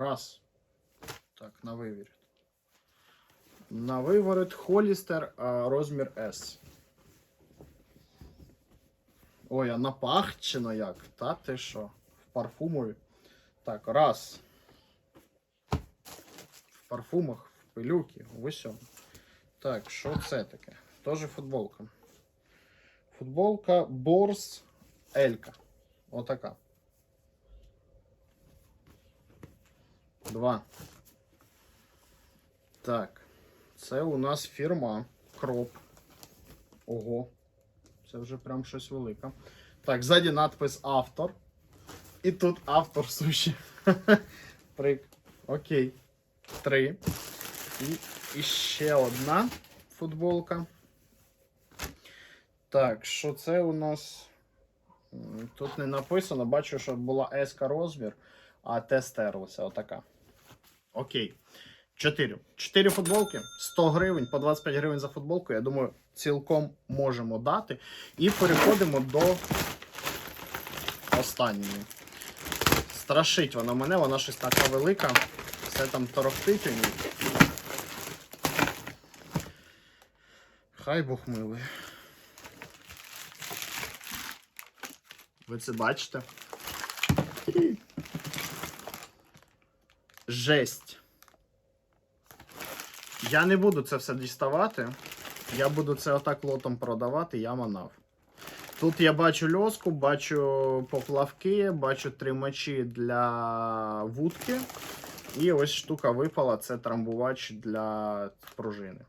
Раз. Так, на виворіт. На виворіт Холістер розмір S. Ой, а напахчено як? Та ти що? В парфумові. Так, раз. В парфумах, в пилюки, в усьому. Так, що це таке? Тоже футболка. Футболка Борс Елька. Отака. Два. Так. Це у нас фірма Кроп. Ого. Це вже прям щось велике. Так, ззаді надпис автор. І тут автор суші. Прик. Окей. Три. І, і ще одна футболка. Так, що це у нас? Тут не написано, бачу, що була S розмір, а Т стерлася. Отака. Окей. Чотири. Чотири футболки, 100 гривень, по 25 гривень за футболку. Я думаю, цілком можемо дати. І переходимо до останньої. Страшить вона мене, вона щось така велика. Все там торохтить у. Хай Бог милий. Ви це бачите? Жесть. Я не буду це все діставати. Я буду це отак лотом продавати, я манав. Тут я бачу льоску, бачу поплавки, бачу тримачі для вудки. І ось штука випала це трамбувач для пружини.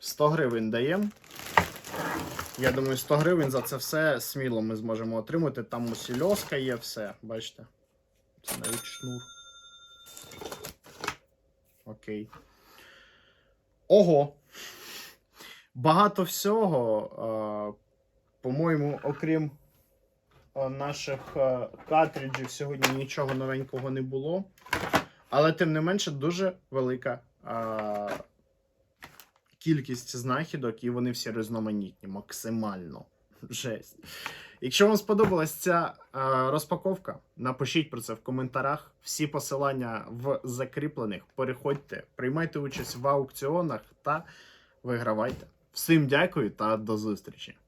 100 гривень даємо. Я думаю, 100 гривень за це все сміло ми зможемо отримати. Там ось і льоска є, все. Бачите? Це навіть шнур. Окей. Ого! Багато всього. По-моєму, окрім наших картриджів, сьогодні нічого новенького не було. Але тим не менше дуже велика кількість знахідок, і вони всі різноманітні, максимально. Жесть. Якщо вам сподобалась ця е, розпаковка, напишіть про це в коментарях. Всі посилання в закріплених. Переходьте, приймайте участь в аукціонах та вигравайте. Всім дякую та до зустрічі!